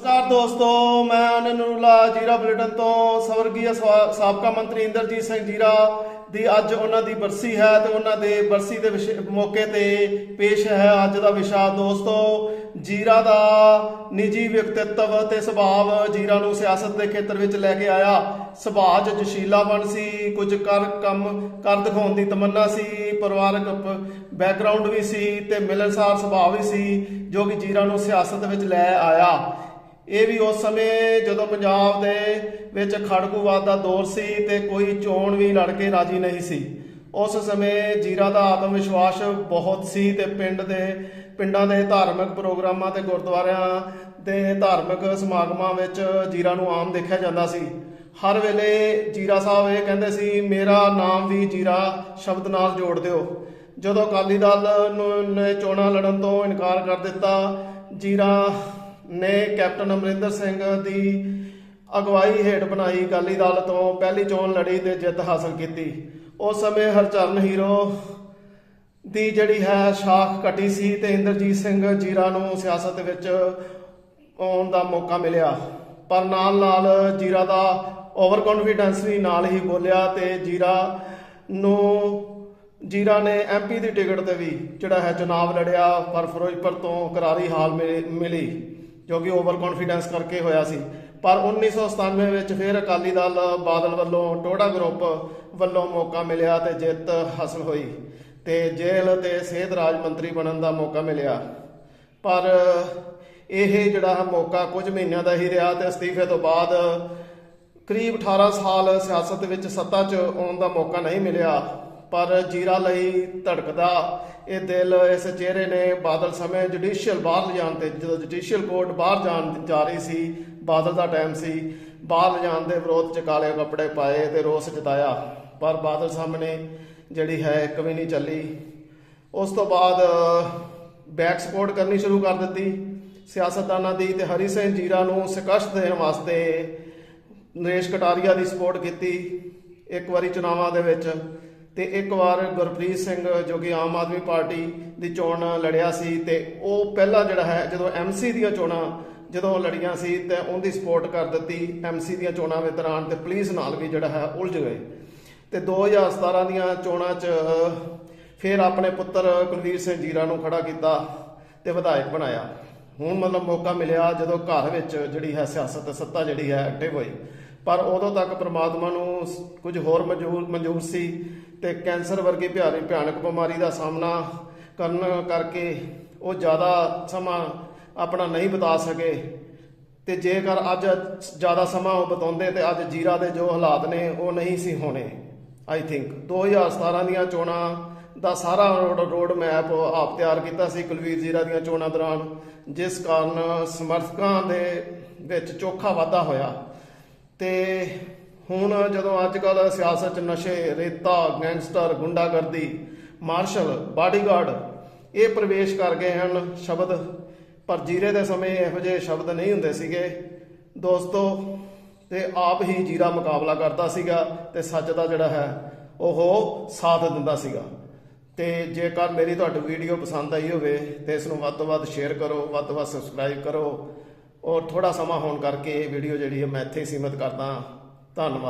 ਨਮਸਕਾਰ ਦੋਸਤੋ, ਮੈਂ ਅਨੰਦ ਨੂਰਲਾ ਜੀਰਾ ਬੁਲੇਟਿਨ ਤੋਂ ਸਵਰਗੀ ਸਾਬਕਾ ਮੰਤਰੀ ਇੰਦਰਜੀਤ ਸਿੰਘ ਜੀਰਾ ਦੀ ਅੱਜ ਉਹਨਾਂ ਦੀ ਬਰਸੀ ਹੈ ਤੇ ਉਹਨਾਂ ਦੇ ਬਰਸੀ ਦੇ ਵਿਸ਼ੇ- ਮੌਕੇ ਤੇ ਪੇਸ਼ ਹੈ ਅੱਜ ਦਾ ਵਿਸ਼ਾ। ਦੋਸਤੋ, ਜੀਰਾ ਦਾ ਨਿੱਜੀ ਵਿਅਕਤਿਤਵ ਤੇ ਸੁਭਾਅ ਜੀਰਾ ਨੂੰ ਸਿਆਸਤ ਦੇ ਖੇਤਰ ਵਿੱਚ ਲੈ ਕੇ ਆਇਆ। ਸੁਭਾਅ 'ਚ ਜਸ਼ੀਲਾਪਨ ਸੀ, ਕੁਝ ਕਰ, ਕੰਮ ਕਰ ਦਿਖਾਉਣ ਦੀ ਤਮੰਨਾ ਸੀ, ਪਰਿਵਾਰਕ ਬੈਕਗ੍ਰਾਉਂਡ ਵੀ ਸੀ ਤੇ ਮਿਲਣਸਾਰ ਸੁਭਾਅ ਵੀ ਸੀ, ਜੋ ਕਿ ਜੀਰਾ ਨੂੰ ਸਿਆਸਤ ਵਿੱਚ ਲੈ ਆਇਆ। ਇਹ ਵੀ ਉਸ ਸਮੇਂ ਜਦੋਂ ਪੰਜਾਬ ਦੇ ਵਿੱਚ ਖੜਕੂਵਾਦ ਦਾ ਦੌਰ ਸੀ ਤੇ ਕੋਈ ਚੋਣ ਵੀ ਲੜ ਕੇ ਰਾਜੀ ਨਹੀਂ ਸੀ, ਉਸ ਸਮੇਂ ਜੀਰਾ ਦਾ ਆਤਮ ਵਿਸ਼ਵਾਸ ਬਹੁਤ ਸੀ ਤੇ ਪਿੰਡ ਦੇ, ਪਿੰਡਾਂ ਦੇ ਧਾਰਮਿਕ ਪ੍ਰੋਗਰਾਮਾਂ ਤੇ ਗੁਰਦੁਆਰਿਆਂ ਦੇ ਧਾਰਮਿਕ ਸਮਾਗਮਾਂ ਵਿੱਚ ਜੀਰਾ ਨੂੰ ਆਮ ਦੇਖਿਆ ਜਾਂਦਾ ਸੀ। ਹਰ ਵੇਲੇ ਜੀਰਾ ਸਾਹਿਬ ਇਹ ਕਹਿੰਦੇ ਸੀ, ਮੇਰਾ ਨਾਮ ਵੀ ਜੀਰਾ ਸ਼ਬਦ ਨਾਲ ਜੋੜ ਦਿਓ। ਜਦੋਂ ਅਕਾਲੀ ਦਲ ਨੂੰ ਨੇ ਚੋਣਾਂ ਲੜਨ ਤੋਂ ਇਨਕਾਰ ਕਰ ਦਿੱਤਾ, ਜੀਰਾ ਨੇ ਕੈਪਟਨ ਅਮਰਿੰਦਰ ਸਿੰਘ ਦੀ ਅਗਵਾਈ ਹੇਠ ਬਣਾਈ ਅਕਾਲੀ ਦਲ ਤੋਂ ਪਹਿਲੀ ਚੋਣ ਲੜੀ ਤੇ ਜਿੱਤ ਹਾਸਲ ਕੀਤੀ। ਉਸ ਸਮੇਂ ਹਰਚਰਨ ਹੀਰੋ ਦੀ ਜਿਹੜੀ ਹੈ ਸ਼ਾਖ ਘਟੀ ਸੀ ਤੇ ਇੰਦਰਜੀਤ ਸਿੰਘ ਜੀਰਾ ਨੂੰ ਸਿਆਸਤ ਵਿੱਚ ਆਉਣ ਦਾ ਮੌਕਾ ਮਿਲਿਆ। ਪਰ ਨਾਲ ਨਾਲ ਜੀਰਾ ਦਾ ਓਵਰ ਕੌਨਫੀਡੈਂਸ ਵੀ ਨਾਲ ਹੀ ਬੋਲਿਆ ਤੇ ਜੀਰਾ ਨੂੰ ਜੀਰਾ ਨੇ ਐਮਪੀ ਦੀ ਟਿਕਟ ਤੇ ਵੀ ਜਿਹੜਾ ਹੈ ਚੁਣਾਵ ਲੜਿਆ, ਪਰ ਫਿਰੋਜ਼ਪੁਰ ਤੋਂ ਕਰਾਰੀ ਹਾਲ ਮਿਲੀ। ਜੋ ਕਿ ਓਵਰ ਕੌਨਫੀਡੈਂਸ ਕਰਕੇ ਹੋਇਆ ਸੀ। ਪਰ 1997 ਵਿੱਚ ਫਿਰ ਅਕਾਲੀ ਦਲ ਬਾਦਲ ਵੱਲੋਂ ਟੋੜਾ ਗਰੁੱਪ ਵੱਲੋਂ ਮੌਕਾ ਮਿਲਿਆ ਤੇ ਜਿੱਤ ਹਾਸਲ ਹੋਈ ਤੇ ਜੇਲ੍ਹ ਤੇ ਸਿਹਤ ਰਾਜ ਮੰਤਰੀ ਬਣਨ ਦਾ ਮੌਕਾ ਮਿਲਿਆ। ਪਰ ਇਹ ਜਿਹੜਾ ਮੌਕਾ ਕੁਝ ਮਹੀਨਿਆਂ ਦਾ ਹੀ ਰਿਹਾ ਤੇ ਅਸਤੀਫੇ ਤੋਂ ਬਾਅਦ ਕਰੀਬ 18 ਸਾਲ ਸਿਆਸਤ ਵਿੱਚ ਸੱਤਾ 'ਚ ਆਉਣ ਦਾ ਮੌਕਾ ਨਹੀਂ ਮਿਲਿਆ। ਪਰ ਜੀਰਾ ਲਈ ਧੜਕਦਾ। ਇਹ ਦਿਲ ਇਸ ਚਿਹਰੇ ਨੇ ਬਾਦਲ ਸਮੇਂ ਜੁਡੀਸ਼ੀਅਲ ਬਾਹਰ ਲਿਜਾਣ ਤੇ, ਜਦੋਂ ਜੁਡੀਸ਼ੀਅਲ ਕੋਰਟ ਬਾਹਰ ਜਾਣ ਜਾ ਰਹੀ ਸੀ, ਬਾਦਲ ਦਾ ਟਾਈਮ ਸੀ, ਬਾਹਰ ਲਿਜਾਣ ਦੇ ਵਿਰੋਧ 'ਚ ਕਾਲੇ ਕੱਪੜੇ ਪਾਏ ਤੇ ਰੋਸ ਜਤਾਇਆ। ਪਰ ਬਾਦਲ ਸਾਹਮਣੇ ਜਿਹੜੀ ਹੈ ਇੱਕ ਵੀ ਨਹੀਂ ਚੱਲੀ। ਉਸ ਤੋਂ ਬਾਅਦ ਬੈਕ ਸਪੋਰਟ ਕਰਨੀ ਸ਼ੁਰੂ ਕਰ ਦਿੱਤੀ। ਸਿਆਸਤਦਾਨਾਂ ਦੀ ਤੇ ਹਰੀ ਸਿੰਘ ਜੀਰਾ ਨੂੰ ਸਿਕਸ਼ਤ ਦੇਣ ਵਾਸਤੇ ਨਰੇਸ਼ ਕਟਾਰੀਆ ਦੀ ਸਪੋਰਟ ਕੀਤੀ। ਇੱਕ ਵਾਰੀ ਚੁਣਾਵਾਂ ਦੇ ਵਿੱਚ ਤੇ ਇੱਕ ਵਾਰ ਗੁਰਪ੍ਰੀਤ ਸਿੰਘ ਜੋ ਕਿ ਆਮ ਆਦਮੀ ਪਾਰਟੀ ਦੀ ਚੋਣ ਲੜਿਆ ਸੀ ਤੇ ਉਹ ਪਹਿਲਾ ਜਿਹੜਾ ਹੈ, ਜਦੋਂ ਐਮਸੀ ਦੀਆਂ ਚੋਣਾਂ ਜਦੋਂ ਲੜੀਆਂ ਸੀ ਤੇ ਉਹਦੀ ਸਪੋਰਟ ਕਰ ਦਿੱਤੀ ਐਮਸੀ ਦੀਆਂ ਚੋਣਾਂ ਦੇ ਦੌਰਾਨ ਤੇ ਪੁਲਿਸ ਨਾਲ ਵੀ ਜਿਹੜਾ ਹੈ ਉਲਝ ਗਏ। ਤੇ 2017 ਦੀਆਂ ਚੋਣਾਂ 'ਚ ਫਿਰ ਆਪਣੇ ਪੁੱਤਰ ਕੁਲਵੀਰ ਸਿੰਘ ਜੀਰਾ ਨੂੰ ਖੜਾ ਕੀਤਾ ਤੇ ਵਿਧਾਇਕ ਬਣਾਇਆ। ਹੁਣ ਮਤਲਬ ਮੌਕਾ ਮਿਲਿਆ ਜਦੋਂ ਘਰ ਵਿੱਚ ਜਿਹੜੀ ਹੈ ਸਿਆਸਤ ਸੱਤਾ ਜਿਹੜੀ ਹੈ ਐਕਟਿਵ ਹੋਈ। ਪਰ ਉਦੋਂ ਤੱਕ ਪ੍ਰਮਾਤਮਾ ਨੂੰ ਕੁਝ ਹੋਰ ਮਨਜ਼ੂਰ ਮਨਜ਼ੂਰ ਸੀ ਤੇ ਕੈਂਸਰ ਵਰਗੀ ਭਿਆਨਕ ਭਿਆਨਕ ਬਿਮਾਰੀ ਦਾ ਸਾਹਮਣਾ ਕਰਨ ਕਰਕੇ ਉਹ ਜ਼ਿਆਦਾ ਸਮਾਂ ਆਪਣਾ ਨਹੀਂ ਬਿਤਾ ਸਕੇ ਤੇ ਜੇਕਰ ਅੱਜ ਜ਼ਿਆਦਾ ਸਮਾਂ ਉਹ ਬਤਾਉਂਦੇ ਤੇ ਅੱਜ ਜੀਰਾ ਦੇ ਜੋ ਹਾਲਾਤ ਨੇ ਉਹ ਨਹੀਂ ਸੀ ਹੋਣੇ ਆਈ ਥਿੰਕ 2017 ਦੀਆਂ ਚੋਣਾਂ ਦਾ ਸਾਰਾ ਰੋਡ ਰੋਡ ਮੈਪ ਆਪ ਤਿਆਰ ਕੀਤਾ ਸੀ ਕੁਲਵੀਰ ਜੀਰਾ ਦੀਆਂ ਚੋਣਾਂ ਦੌਰਾਨ, ਜਿਸ ਕਾਰਨ ਸਮਰਥਕਾਂ ਦੇ ਵਿੱਚ ਚੋਖਾ ਵਾਧਾ ਹੋਇਆ। ਤੇ ਹੁਣ ਜਦੋਂ ਅੱਜ ਕੱਲ ਸਿਆਸਤ 'ਚ ਨਸ਼ੇ, ਰੇਤਾ, ਗੈਂਗਸਟਰ, ਗੁੰਡਾਗਰਦੀ, ਮਾਰਸ਼ਲ, ਬਾਡੀਗਾਰਡ, ਇਹ ਪ੍ਰਵੇਸ਼ ਕਰ ਗਏ ਹਨ ਸ਼ਬਦ। ਪਰ ਜੀਰੇ ਦੇ ਸਮੇਂ ਇਹੋ ਜਿਹੇ ਸ਼ਬਦ ਨਹੀਂ ਹੁੰਦੇ ਸੀਗੇ। ਦੋਸਤੋ ਤੇ ਆਪ ਹੀ ਜੀਰਾ ਮੁਕਾਬਲਾ ਕਰਦਾ ਸੀਗਾ ਤੇ ਸੱਚ ਦਾ ਜਿਹੜਾ ਹੈ, ਉਹ ਸਾਥ ਦਿੰਦਾ ਸੀਗਾ। ਤੇ ਜੇਕਰ ਮੇਰੀ ਤੁਹਾਡੀ ਵੀਡੀਓ ਪਸੰਦ ਆਈ ਹੋਵੇ ਤੇ ਇਸ ਨੂੰ ਵੱਧ ਤੋਂ ਵੱਧ ਸ਼ੇਅਰ ਕਰੋ, ਵੱਧ ਤੋਂ ਵੱਧ ਸਬਸਕ੍ਰਾਈਬ ਕਰੋ। ਔਰ ਥੋੜਾ ਸਮਾਂ ਹੋਣ ਕਰਕੇ ਇਹ ਵੀਡੀਓ ਜਿਹੜੀ ਹੈ ਮੈਂ ਇੱਥੇ ਹੀ ਸੀਮਿਤ ਕਰਦਾ। ਧੰਨਵਾਦ